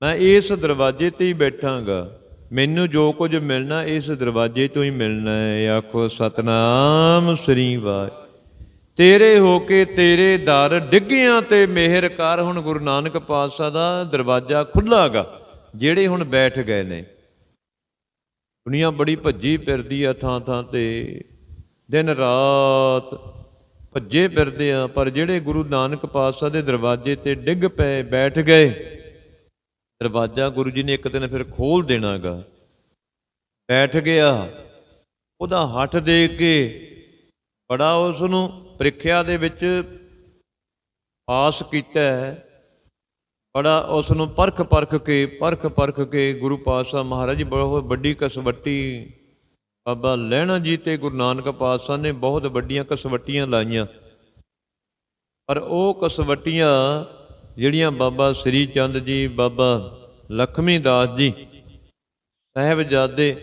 ਮੈਂ ਇਸ ਦਰਵਾਜ਼ੇ ਤੇ ਹੀ ਬੈਠਾਂਗਾ। ਮੈਨੂੰ ਜੋ ਕੁਝ ਮਿਲਣਾ, ਇਸ ਦਰਵਾਜ਼ੇ ਤੋਂ ਹੀ ਮਿਲਣਾ ਹੈ, ਆਖੋ, ਸਤਨਾਮ ਸ੍ਰੀ ਵਾਹਿ। ਤੇਰੇ ਹੋ ਕੇ ਤੇਰੇ ਦਰ ਡਿੱਗਿਆਂ ਤੇ ਮਿਹਰ ਕਰ, ਹੁਣ ਗੁਰੂ ਨਾਨਕ ਪਾਤਸ਼ਾਹ ਦਾ ਦਰਵਾਜ਼ਾ ਖੁੱਲਾਗਾ, ਜਿਹੜੇ ਹੁਣ ਬੈਠ ਗਏ ਨੇ। ਦੁਨੀਆ ਬੜੀ ਭੱਜੀ ਫਿਰਦੀ ਆ ਥਾਂ ਥਾਂ ਤੇ, ਦਿਨ ਰਾਤ ਭੱਜੇ ਫਿਰਦੇ ਆ, ਪਰ ਜਿਹੜੇ ਗੁਰੂ ਨਾਨਕ ਪਾਤਸ਼ਾਹ ਦੇ ਦਰਵਾਜ਼ੇ ਤੇ ਡਿੱਗ ਪਏ, ਬੈਠ ਗਏ ਦਰਵਾਜ਼ਾ ਗੁਰੂ ਜੀ ਨੇ ਇੱਕ ਦਿਨ ਫਿਰ ਖੋਲ ਦੇਣਾਗਾ। ਬੈਠ ਗਿਆ। ਉਹਦਾ ਹੱਠ ਦੇ ਕੇ ਬੜਾ ਉਸ ਨੂੰ ਪ੍ਰੀਖਿਆ ਦੇ ਵਿੱਚ ਪਾਸ ਕੀਤਾ। ਹੈ ਬੜਾ ਉਸ ਨੂੰ ਪਰਖ ਪਰਖ ਕੇ, ਪਰਖ ਪਰਖ ਕੇ ਗੁਰੂ ਪਾਤਸ਼ਾਹ ਮਹਾਰਾਜ ਬਹੁਤ ਵੱਡੀ ਕਸਵੱਟੀ ਬਾਬਾ ਲਹਿਣਾ ਜੀ ਤੇ ਗੁਰੂ ਨਾਨਕ ਪਾਤਸ਼ਾਹ ਨੇ ਬਹੁਤ ਵੱਡੀਆਂ ਕਸਵੱਟੀਆਂ ਲਾਈਆਂ। ਪਰ ਉਹ ਕਸਵੱਟੀਆਂ ਜਿਹੜੀਆਂ ਬਾਬਾ ਸ੍ਰੀ ਚੰਦ ਜੀ, ਬਾਬਾ ਲਖਮੀ ਦਾਸ ਜੀ ਸਾਹਿਬਜ਼ਾਦੇ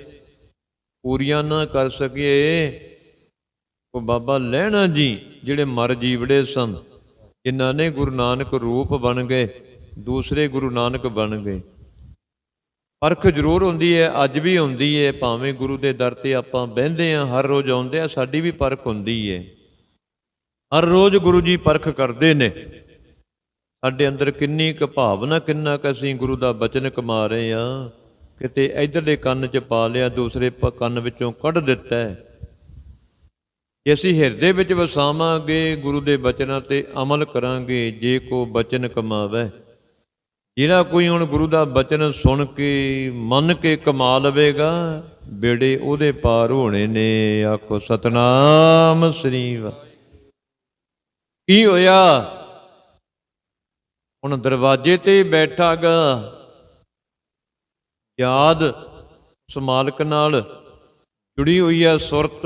ਪੂਰੀਆਂ ਨਾ ਕਰ ਸਕੀਏ, ਉਹ ਬਾਬਾ ਲਹਿਣਾ ਜੀ ਜਿਹੜੇ ਮਰ ਜੀਵੜੇ ਸਨ, ਜਿਨ੍ਹਾਂ ਨੇ ਗੁਰੂ ਨਾਨਕ ਰੂਪ ਬਣ ਗਏ, ਦੂਸਰੇ ਗੁਰੂ ਨਾਨਕ ਬਣ ਗਏ। ਪਰਖ ਜ਼ਰੂਰ ਹੁੰਦੀ ਹੈ, ਅੱਜ ਵੀ ਹੁੰਦੀ ਹੈ, ਭਾਵੇਂ ਗੁਰੂ ਦੇ ਦਰ ਤੇ ਆਪਾਂ ਬਹਿੰਦੇ ਆ ਹਰ ਰੋਜ਼ ਆਉਂਦੇ ਆ ਸਾਡੀ ਵੀ ਪਰਖ ਹੁੰਦੀ ਹੈ। ਹਰ ਰੋਜ਼ ਗੁਰੂ ਜੀ ਪਰਖ ਕਰਦੇ ਨੇ। ਸਾਡੇ ਅੰਦਰ ਕਿੰਨੀ ਕੁ ਭਾਵਨਾ ਕਿੰਨਾ ਕੁ ਅਸੀਂ ਗੁਰੂ ਦਾ ਬਚਨ ਕਮਾ ਰਹੇ ਆ। ਕਿਤੇ ਇਧਰਲੇ ਕੰਨ 'ਚ ਪਾ ਲਿਆ, ਦੂਸਰੇ ਕੰਨ ਵਿੱਚੋਂ ਕੱਢ ਦਿੱਤਾ ਜੇ ਅਸੀਂ ਹਿਰਦੇ ਵਿੱਚ ਵਸਾਵਾਂਗੇ, ਗੁਰੂ ਦੇ ਬਚਨਾਂ ਤੇ ਅਮਲ ਕਰਾਂਗੇ, ਜੇ ਕੋ ਬਚਨ ਕਮਾਵੇ। ਜਿਹੜਾ ਕੋਈ ਹੁਣ ਗੁਰੂ ਦਾ ਬਚਨ ਸੁਣ ਕੇ, ਮੰਨ ਕੇ ਕਮਾ ਲਵੇਗਾ, ਬੇੜੇ ਉਹਦੇ ਪਾਰ ਹੋਣੇ ਨੇ, ਆਖੋ, ਸਤਨਾਮ ਸ੍ਰੀ ਵਾਹਿ। ਕੀ ਹੋਇਆ? ਹੁਣ ਦਰਵਾਜ਼ੇ ਤੇ ਬੈਠਾ ਗਾ ਯਾਦ ਉਸ ਮਾਲਕ ਨਾਲ ਜੁੜੀ ਹੋਈ ਹੈ ਸੁਰਤ,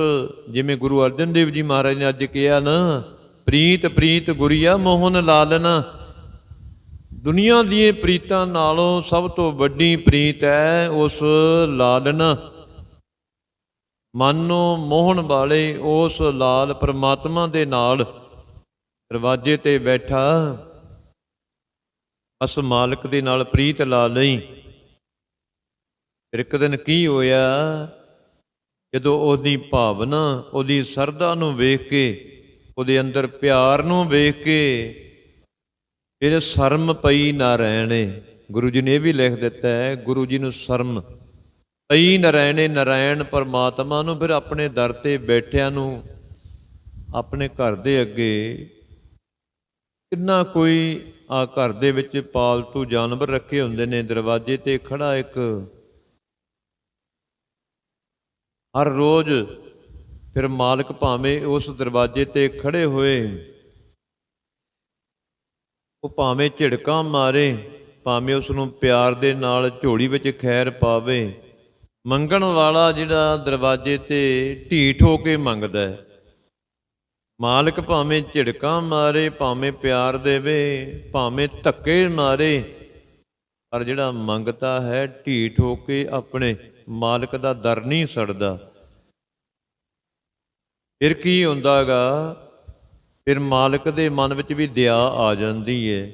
ਜਿਵੇਂ ਗੁਰੂ ਅਰਜਨ ਦੇਵ ਜੀ ਮਹਾਰਾਜ ਨੇ ਅੱਜ ਕਿਹਾ ਨਾ, ਪ੍ਰੀਤ ਪ੍ਰੀਤ ਗੁਰੀਆ ਮੋਹਨ ਲਾਲਨ। ਦੁਨੀਆ ਦੀਆਂ ਪ੍ਰੀਤਾਂ ਨਾਲੋਂ ਸਭ ਤੋਂ ਵੱਡੀ ਪ੍ਰੀਤ ਹੈ ਉਸ ਲਾਲਨ। ਮਨ ਨੂੰ ਮੋਹਣ ਵਾਲੇ ਉਸ ਲਾਲ ਪ੍ਰਮਾਤਮਾ ਦੇ ਨਾਲ ਦਰਵਾਜ਼ੇ ਤੇ ਬੈਠਾ। ਅਸ ਮਾਲਕ ਦੇ ਨਾਲ ਪ੍ਰੀਤ ਲਾ ਲਈ। ਫਿਰ ਇੱਕ ਦਿਨ ਕੀ ਹੋਇਆ? ਜਦੋਂ ਉਹਦੀ ਭਾਵਨਾ, ਉਹਦੀ ਸਰਦਾ ਨੂੰ ਵੇਖ ਕੇ, ਉਹਦੇ ਅੰਦਰ ਪਿਆਰ ਨੂੰ ਵੇਖ ਕੇ, ਫਿਰ ਸ਼ਰਮ ਪਈ ਨਾ ਰਹਿਣੇ। ਗੁਰੂ ਜੀ ਨੇ ਇਹ ਵੀ ਲਿਖ ਦਿੱਤਾ ਹੈ, ਗੁਰੂ ਜੀ ਨੂੰ ਸ਼ਰਮ ਪਈ ਨਾ ਰਹਿਣੇ, ਨਰਾਇਣ ਪਰਮਾਤਮਾ ਨੂੰ, ਫਿਰ ਆਪਣੇ ਦਰ ਤੇ ਬੈਠਿਆਂ ਨੂੰ, ਆਪਣੇ ਘਰ ਦੇ ਅੱਗੇ ਕਿੰਨਾ ਕੋਈ ਆ ਘਰ ਦੇ ਵਿੱਚ ਪਾਲਤੂ ਜਾਨਵਰ ਰੱਖੇ ਹੁੰਦੇ ਨੇ ਦਰਵਾਜ਼ੇ ਤੇ ਖੜਾ ਇੱਕ। ਹਰ ਰੋਜ਼ ਫਿਰ ਮਾਲਕ ਭਾਵੇਂ ਉਸ ਦਰਵਾਜ਼ੇ ਤੇ ਖੜੇ ਹੋਏ, ਉਹ ਭਾਵੇਂ ਝਿੜਕਾਂ ਮਾਰੇ, ਭਾਵੇਂ ਉਸ ਨੂੰ ਪਿਆਰ ਦੇ ਨਾਲ ਝੋਲੀ ਵਿੱਚ ਖੈਰ ਪਾਵੇ, ਮੰਗਣ ਵਾਲਾ ਜਿਹੜਾ ਦਰਵਾਜ਼ੇ ਤੇ ਢੀਠ ਹੋ ਕੇ ਮੰਗਦਾ ਹੈ। ਮਾਲਕ ਭਾਵੇਂ ਝਿੜਕਾਂ ਮਾਰੇ, ਭਾਵੇਂ ਪਿਆਰ ਦੇਵੇ, ਭਾਵੇਂ ਧੱਕੇ ਮਾਰੇ, ਪਰ ਜਿਹੜਾ ਮੰਗਤਾ ਹੈ, ਢੀਠ ਹੋ ਕੇ ਆਪਣੇ ਮਾਲਕ ਦਾ ਦਰ ਨਹੀਂ ਸੜਦਾ। ਫਿਰ ਕੀ ਹੁੰਦਾਗਾ? ਫਿਰ ਮਾਲਕ ਦੇ ਮਨ ਵਿੱਚ ਵੀ ਦਇਆ ਆ ਜਾਂਦੀ ਹੈ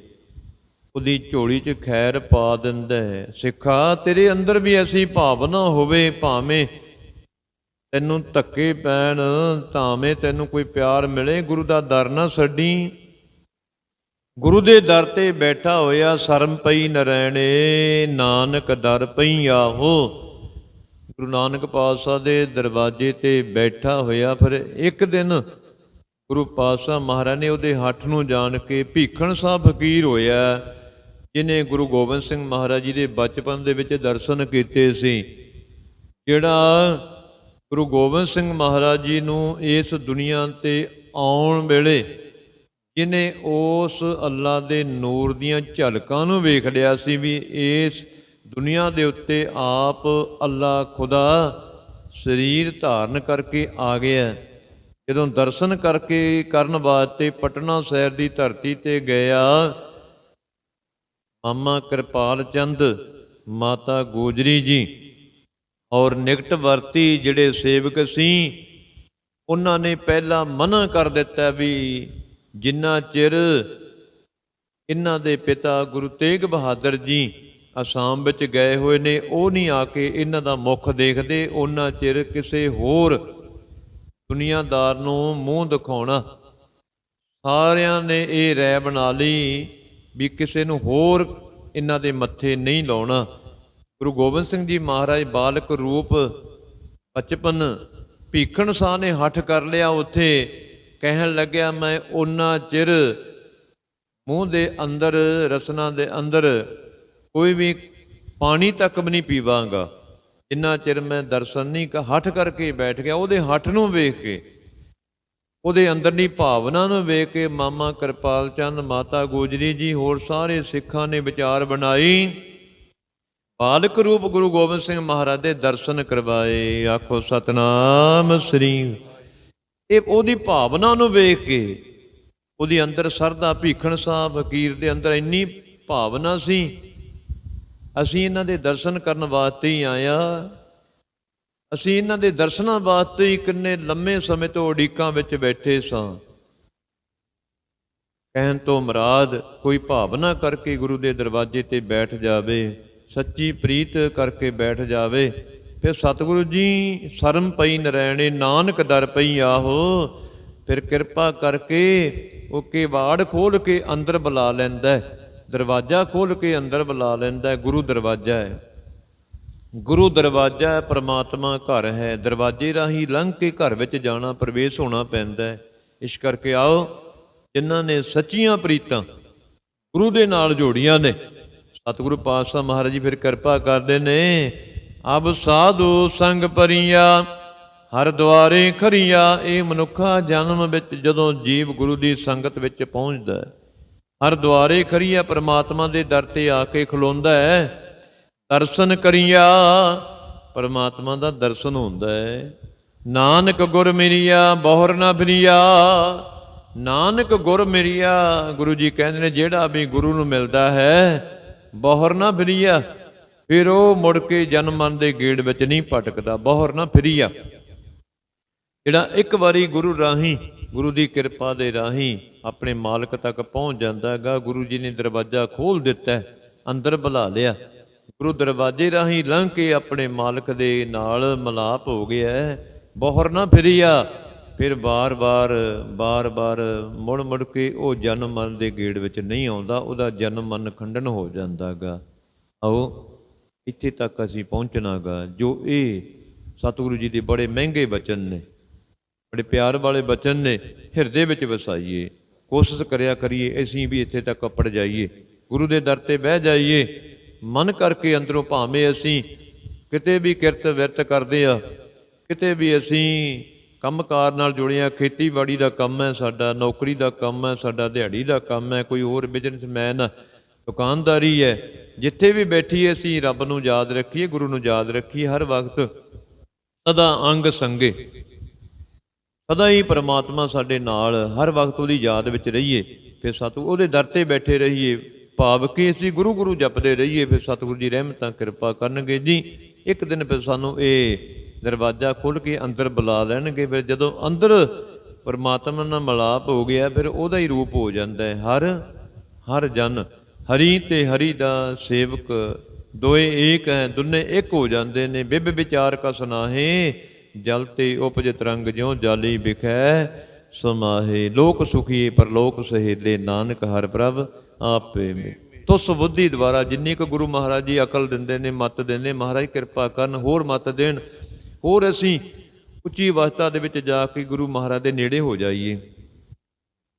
ਉਹਦੀ ਝੋਲੀ 'ਚ ਖੈਰ ਪਾ ਦਿੰਦਾ ਹੈ। ਸਿੱਖਾ, ਤੇਰੇ ਅੰਦਰ ਵੀ ਐਸੀ ਭਾਵਨਾ ਹੋਵੇ, ਭਾਵੇਂ ਤੈਨੂੰ ਧੱਕੇ ਪੈਣ ਭਾਵੇਂ ਤੈਨੂੰ ਕੋਈ ਪਿਆਰ ਮਿਲੇ, ਗੁਰੂ ਦਾ ਦਰ ਨਾ ਛੱਡੀ। ਗੁਰੂ ਦੇ ਦਰ ਤੇ ਬੈਠਾ ਹੋਇਆ ਸ਼ਰਮ ਪਈ ਨਰੈਣੇ, ਨਾਨਕ ਦਰ ਪਈ ਆਹੋ। ਗੁਰੂ ਨਾਨਕ ਪਾਤਸ਼ਾਹ ਦੇ ਦਰਵਾਜ਼ੇ ਤੇ ਬੈਠਾ ਹੋਇਆ ਫਿਰ ਇੱਕ ਦਿਨ ਗੁਰੂ ਪਾਤਸ਼ਾਹ ਮਹਾਰਾਜ ਨੇ ਉਹਦੇ ਹੱਥ ਨੂੰ ਜਾਣ ਕੇ ਭੀਖਣ ਸਾਹਿਬ ਫਕੀਰ ਹੋਇਆ, ਜਿਨੇ ਗੁਰੂ ਗੋਬਿੰਦ ਸਿੰਘ ਮਹਾਰਾਜ ਜੀ ਦੇ ਬਚਪਨ ਦੇ ਵਿੱਚ ਦਰਸ਼ਨ ਕੀਤੇ ਸੀ। ਜਿਹੜਾ ਗੁਰੂ ਗੋਬਿੰਦ ਸਿੰਘ ਮਹਾਰਾਜ ਜੀ ਨੂੰ ਇਸ ਦੁਨੀਆ ਤੇ ਆਉਣ ਵੇਲੇ ਜਿਨੇ ਉਸ ਅੱਲਾ ਦੇ ਨੂਰ ਦੀਆਂ ਝਲਕਾਂ ਨੂੰ ਵੇਖ ਲਿਆ ਸੀ ਵੀ ਇਸ ਦੁਨੀਆ ਦੇ ਉੱਤੇ ਆਪ ਅੱਲਾ ਖੁਦਾ ਸਰੀਰ ਧਾਰਨ ਕਰਕੇ ਆ ਗਿਆ ਜਦੋਂ ਦਰਸ਼ਨ ਕਰਕੇ ਕਰਨ ਵਾਸਤੇ ਪਟਨਾ ਸ਼ਹਿਰ ਦੀ ਧਰਤੀ ਤੇ ਗਿਆ, ਮਾਮਾ ਕਿਰਪਾਲ ਚੰਦ, ਮਾਤਾ ਗੋਜਰੀ ਜੀ ਔਰ ਨਿਕਟ ਵਰਤੀ ਜਿਹੜੇ ਸੇਵਕ ਸੀ, ਉਹਨਾਂ ਨੇ ਪਹਿਲਾਂ ਮਨਾ ਕਰ ਦਿੱਤਾ ਵੀ ਜਿੰਨਾ ਚਿਰ ਇਹਨਾਂ ਦੇ ਪਿਤਾ ਗੁਰੂ ਤੇਗ ਬਹਾਦਰ ਜੀ ਅਸਾਮ ਵਿੱਚ ਗਏ ਹੋਏ ਨੇ, ਉਹ ਨਹੀਂ ਆ ਕੇ ਇਹਨਾਂ ਦਾ ਮੁਖ ਦੇਖਦੇ, ਉਹਨਾਂ ਚਿਰ ਕਿਸੇ ਹੋਰ ਦੁਨੀਆਦਾਰ ਨੂੰ ਮੂੰਹ ਦਿਖਾਉਣਾ। ਸਾਰਿਆਂ ਨੇ ਇਹ ਰਾਇ ਬਣਾ ਲਈ ਵੀ ਕਿਸੇ ਨੂੰ ਹੋਰ ਇਹਨਾਂ ਦੇ ਮੱਥੇ ਨਹੀਂ ਲਾਉਣਾ। ਗੁਰੂ ਗੋਬਿੰਦ ਸਿੰਘ ਜੀ ਮਹਾਰਾਜ ਬਾਲਕ ਰੂਪ ਬਚਪਨ ਭੀਖਣ ਸਾਹ ਨੇ ਹੱਠ ਕਰ ਲਿਆ ਉੱਥੇ, ਕਹਿਣ ਲੱਗਿਆ, ਮੈਂ ਉਹਨਾਂ ਚਿਰ ਮੂੰਹ ਦੇ ਅੰਦਰ, ਰਸਨਾ ਦੇ ਅੰਦਰ ਕੋਈ ਵੀ ਪਾਣੀ ਤੱਕ ਵੀ ਨਹੀਂ ਪੀਵਾਂਗਾ। ਇੰਨਾ ਚਿਰ ਮੈਂ ਦਰਸ਼ਨ ਨਹੀਂ ਕ ਹੱਠ ਕਰਕੇ ਬੈਠ ਗਿਆ, ਉਹਦੇ ਹੱਠ ਨੂੰ ਵੇਖ ਕੇ, ਉਹਦੇ ਅੰਦਰਲੀ ਭਾਵਨਾ ਨੂੰ ਵੇਖ ਕੇ ਮਾਮਾ ਕਿਰਪਾਲ ਚੰਦ, ਮਾਤਾ ਗੋਜਰੀ ਜੀ, ਹੋਰ ਸਾਰੇ ਸਿੱਖਾਂ ਨੇ ਵਿਚਾਰ ਬਣਾਈ। ਬਾਲਕ ਰੂਪ ਗੁਰੂ ਗੋਬਿੰਦ ਸਿੰਘ ਮਹਾਰਾਜ ਦੇ ਦਰਸ਼ਨ ਕਰਵਾਏ। ਆਖੋ, ਸਤਨਾਮ ਸ੍ਰੀ ਇਹ ਉਹਦੀ ਭਾਵਨਾ ਨੂੰ ਵੇਖ ਕੇ ਉਹਦੀ ਅੰਦਰ ਸਰਦਾ ਭੀਖਣ ਸਾਹਿਬ ਫਕੀਰ ਦੇ ਅੰਦਰ ਇੰਨੀ ਭਾਵਨਾ ਸੀ। ਅਸੀਂ ਇਹਨਾਂ ਦੇ ਦਰਸ਼ਨ ਕਰਨ ਵਾਸਤੇ ਹੀ ਆਇਆ ਅਸੀਂ ਇਹਨਾਂ ਦੇ ਦਰਸ਼ਨਾਂ ਵਾਸਤੇ ਹੀ ਕਿੰਨੇ ਲੰਮੇ ਸਮੇਂ ਤੋਂ ਉਡੀਕਾਂ ਵਿੱਚ ਬੈਠੇ ਸਾਂ। ਕਹਿਣ ਤੋਂ ਮਰਾਦ, ਕੋਈ ਭਾਵਨਾ ਕਰਕੇ ਗੁਰੂ ਦੇ ਦਰਵਾਜ਼ੇ ਤੇ ਬੈਠ ਜਾਵੇ। ਸੱਚੀ ਪ੍ਰੀਤ ਕਰਕੇ ਬੈਠ ਜਾਵੇ, ਫਿਰ ਸਤਿਗੁਰੂ ਜੀ ਸ਼ਰਮ ਪਈ ਨਰੈਣੇ, ਨਾਨਕ ਦਰ ਪਈ ਆਹੋ, ਫਿਰ ਕਿਰਪਾ ਕਰਕੇ ਉਹ ਕਿਵਾੜ ਖੋਲ ਕੇ ਅੰਦਰ ਬੁਲਾ ਲੈਂਦਾ ਦਰਵਾਜ਼ਾ ਖੋਲ ਕੇ ਅੰਦਰ ਬੁਲਾ ਲੈਂਦਾ ਗੁਰੂ ਦਰਵਾਜ਼ਾ ਹੈ। ਗੁਰੂ ਦਰਵਾਜ਼ਾ ਹੈ, ਪ੍ਰਮਾਤਮਾ ਘਰ ਹੈ, ਦਰਵਾਜ਼ੇ ਰਾਹੀਂ ਲੰਘ ਕੇ ਘਰ ਵਿੱਚ ਜਾਣਾ ਪ੍ਰਵੇਸ਼ ਹੋਣਾ ਪੈਂਦਾ ਹੈ। ਇਸ ਕਰਕੇ ਆਓ, ਜਿਨ੍ਹਾਂ ਨੇ ਸੱਚੀਆਂ ਪ੍ਰੀਤਾਂ ਗੁਰੂ ਦੇ ਨਾਲ ਜੋੜੀਆਂ ਨੇ ਸਤਿਗੁਰੂ ਪਾਤਸ਼ਾਹ ਮਹਾਰਾਜ ਜੀ ਫਿਰ ਕਿਰਪਾ ਕਰਦੇ ਨੇ। ਅਬ ਸਾਧੂ ਸੰਗ ਪਰੀਆ ਹਰ ਦੁਆਰੇ ਖਰੀਆ, ਇਹ ਮਨੁੱਖਾ ਜਨਮ ਵਿੱਚ ਜਦੋਂ ਜੀਵ ਗੁਰੂ ਦੀ ਸੰਗਤ ਵਿੱਚ ਪਹੁੰਚਦਾ ਹੈ ਹਰ ਦੁਆਰੇ ਖਰੀਆ ਪ੍ਰਮਾਤਮਾ ਦੇ ਦਰ ਤੇ ਆ ਕੇ ਖਲੋਂਦਾ ਹੈ, ਦਰਸ਼ਨ ਕਰੀਆ, ਪਰਮਾਤਮਾ ਦਾ ਦਰਸ਼ਨ ਹੁੰਦਾ ਹੈ। ਨਾਨਕ ਗੁਰ ਮੇਰੀਆ, ਬਹੁਰ ਨਾ ਫਿਰਿਆ ਨਾਨਕ ਗੁਰ ਮੇਰੀਆ, ਗੁਰੂ ਜੀ ਕਹਿੰਦੇ ਨੇ, ਜਿਹੜਾ ਵੀ ਗੁਰੂ ਨੂੰ ਮਿਲਦਾ ਹੈ ਬਹਰ ਨਾ ਫਿਰੀਆ। ਫਿਰ ਉਹ ਮੁੜ ਕੇ ਜਨਮ ਦੇ ਗੇੜ ਵਿੱਚ ਨਹੀਂ ਭਟਕਦਾ, ਬਹਰ ਨਾ ਫਿਰੀਆ। ਜਿਹੜਾ ਇੱਕ ਵਾਰੀ ਗੁਰੂ ਰਾਹੀਂ, ਗੁਰੂ ਦੀ ਕਿਰਪਾ ਦੇ ਰਾਹੀਂ ਆਪਣੇ ਮਾਲਕ ਤੱਕ ਪਹੁੰਚ ਜਾਂਦਾ ਹੈਗਾ, ਗੁਰੂ ਜੀ ਨੇ ਦਰਵਾਜ਼ਾ ਖੋਲ ਦਿੱਤਾ, ਅੰਦਰ ਬੁਲਾ ਲਿਆ। ਗੁਰੂ ਦਰਵਾਜ਼ੇ ਰਾਹੀਂ ਲੰਘ ਕੇ ਆਪਣੇ ਮਾਲਕ ਦੇ ਨਾਲ ਮਲਾਪ ਹੋ ਗਿਆ ਹੈ। ਬਹਰ ਨਾ ਫਿਰੀਆ। ਫਿਰ ਬਾਰ-ਬਾਰ ਬਾਰ-ਬਾਰ ਮੁੜ-ਮੁੜ ਕੇ ਉਹ ਜਨਮ ਮਨ ਦੇ ਗੇੜ ਵਿੱਚ ਨਹੀਂ ਆਉਂਦਾ, ਉਹਦਾ ਜਨਮ ਮਨ ਖੰਡਨ ਹੋ ਜਾਂਦਾਗਾ। ਆਓ, ਇੱਥੇ ਤੱਕ ਅਸੀਂ ਪਹੁੰਚਣਾਗਾ, ਜੋ ਇਹ ਸਤਿਗੁਰੂ ਜੀ ਦੇ ਬੜੇ ਮਹਿੰਗੇ ਬਚਨ ਨੇ, ਬੜੇ ਪਿਆਰ ਵਾਲੇ ਬਚਨ ਨੇ, ਹਿਰਦੇ ਵਿੱਚ ਵਸਾਈਏ, ਕੋਸ਼ਿਸ਼ ਕਰਿਆ ਕਰੀਏ, ਅਸੀਂ ਵੀ ਇੱਥੇ ਤੱਕ ਅੱਪੜ ਜਾਈਏ, ਗੁਰੂ ਦੇ ਦਰ ਤੇ ਬਹਿ ਜਾਈਏ, ਮਨ ਕਰਕੇ ਅੰਦਰੋਂ ਭਾਵੇਂ ਅਸੀਂ ਕਿਤੇ ਵੀ ਕਿਰਤ ਵਿਰਤ ਕਰਦੇ ਆ, ਕਿਤੇ ਵੀ ਅਸੀਂ ਕੰਮਕਾਰ ਨਾਲ ਜੁੜਿਆ, ਖੇਤੀਬਾੜੀ ਦਾ ਕੰਮ ਹੈ ਸਾਡਾ, ਨੌਕਰੀ ਦਾ ਕੰਮ ਹੈ, ਸਾਡਾ ਦਿਹਾੜੀ ਦਾ ਕੰਮ ਹੈ, ਕੋਈ ਹੋਰ ਬਿਜ਼ਨਸਮੈਨ ਦੁਕਾਨਦਾਰੀ ਹੈ। ਜਿੱਥੇ ਵੀ ਬੈਠੀਏ, ਅਸੀਂ ਰੱਬ ਨੂੰ ਯਾਦ ਰੱਖੀਏ, ਗੁਰੂ ਨੂੰ ਯਾਦ ਰੱਖੀਏ, ਹਰ ਵਕਤ ਸਦਾ ਅੰਗ ਸੰਗੇ। ਸਦਾ ਹੀ ਪ੍ਰਮਾਤਮਾ ਸਾਡੇ ਨਾਲ, ਹਰ ਵਕਤ ਉਹਦੀ ਯਾਦ ਵਿੱਚ ਰਹੀਏ, ਫਿਰ ਸਤਿਗੁਰੂ ਉਹਦੇ ਦਰ ਤੇ ਬੈਠੇ ਰਹੀਏ। ਭਾਵ ਕਿ ਅਸੀਂ ਗੁਰੂ ਗੁਰੂ ਜਪਦੇ ਰਹੀਏ, ਫਿਰ ਸਤਿਗੁਰੂ ਜੀ ਰਹਿਮਤਾਂ ਕਿਰਪਾ ਕਰਨਗੇ ਜੀ। ਇੱਕ ਦਿਨ ਫਿਰ ਸਾਨੂੰ ਇਹ ਦਰਵਾਜ਼ਾ ਖੋਲ ਕੇ ਅੰਦਰ ਬੁਲਾ ਲੈਣਗੇ, ਫਿਰ ਜਦੋਂ ਅੰਦਰ ਪਰਮਾਤਮਾ ਨਾਲ ਮਿਲਾਪ ਹੋ ਗਿਆ, ਫਿਰ ਉਹਦਾ ਹੀ ਰੂਪ ਹੋ ਜਾਂਦਾ ਹੈ। ਹਰ ਹਰ ਜਨ, ਹਰੀ ਤੇ ਹਰੀ ਦਾ ਸੇਵਕ, ਦੋਏ ਏਕ ਹੈ, ਦੁਨੇ ਇੱਕ ਹੋ ਜਾਂਦੇ ਨੇ। ਬਿਬ ਵਿਚਾਰ ਕਾ ਸੁਨਾਹੇ ਜਲ ਤੇ ਉਪਜ ਤਰੰਗ ਜਿਉ ਜਾਲੀ ਵਿਖੈ, ਸਮਾਹੇ। ਲੋਕ ਸੁਖੀ, ਪਰਲੋਕ ਸਹੇਲੇ, ਨਾਨਕ ਹਰ ਪ੍ਰਭ ਆਪੇ ਮੇ। ਤੁਸ ਬੁੱਧੀ ਦੁਆਰਾ ਜਿੰਨੀ ਕੁ ਗੁਰੂ ਮਹਾਰਾਜ ਜੀ ਅਕਲ ਦਿੰਦੇ ਨੇ, ਮਤ ਦਿੰਦੇ ਮਹਾਰਾਜ ਕਿਰਪਾ ਕਰਨ, ਹੋਰ ਮਤ ਦੇਣ ਹੋਰ ਅਸੀਂ ਉੱਚੀ ਅਵਸਥਾ ਦੇ ਵਿੱਚ ਜਾ ਕੇ ਗੁਰੂ ਮਹਾਰਾਜ ਦੇ ਨੇੜੇ ਹੋ ਜਾਈਏ।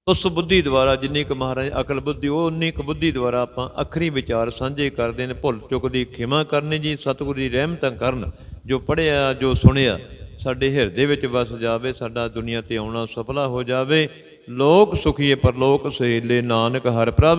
ਉਸ ਬੁੱਧੀ ਦੁਆਰਾ ਜਿੰਨੀ ਕੁ ਮਹਾਰਾਜ ਅਕਲ ਬੁੱਧੀ, ਉਹ ਉਨੀ ਕੁ ਬੁੱਧੀ ਦੁਆਰਾ ਆਪਾਂ ਅਖਰੀ ਵਿਚਾਰ ਸਾਂਝੇ ਕਰਦੇ ਨੇ, ਭੁੱਲ ਚੁੱਕ ਦੀ ਖਿਮਾ ਕਰਨੀ ਜੀ, ਸਤਿਗੁਰੂ ਦੀ ਰਹਿਮਤਾਂ ਕਰਨ, ਜੋ ਪੜਿਆ ਜੋ ਸੁਣਿਆ, ਸਾਡੇ ਹਿਰਦੇ ਵਿੱਚ ਵਸ ਜਾਵੇ, ਸਾਡਾ ਦੁਨੀਆ ਤੇ ਆਉਣਾ ਸਫਲਾ ਹੋ ਜਾਵੇ। ਲੋਕ ਸੁਖੀਏ, ਪਰਲੋਕ ਸਹੇਲੇ ਨਾਨਕ ਹਰ ਪ੍ਰਭ।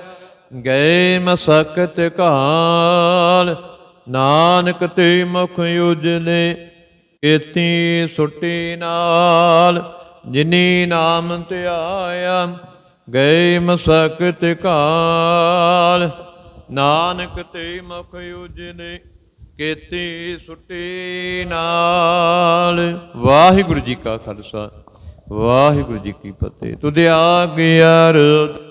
ਗਏ ਮਸਕਤ ਕਾਲ ਨਾਨਕ ਤੇ ਮੁਖ ਉਜਲੇ ਕੀਤੀ ਸੁੱਟੀ ਨਾਲ। ਜਿਨੀ ਨਾਮ ਤੇ ਆਇਆ, ਗਏ ਮਸਕਤ ਕਾਲ ਨਾਨਕ ਤੇ ਮੁਖ ਉਜਲੇ ਕੀਤੀ ਸੁੱਟੀ ਨਾਲ। ਵਾਹਿਗੁਰੂ ਜੀ ਕਾ ਖਾਲਸਾ, ਵਾਹਿਗੁਰੂ ਜੀ ਕੀ ਫਤਿਹ। ਤੁਧ ਆਗਿਆ ਅਰਦ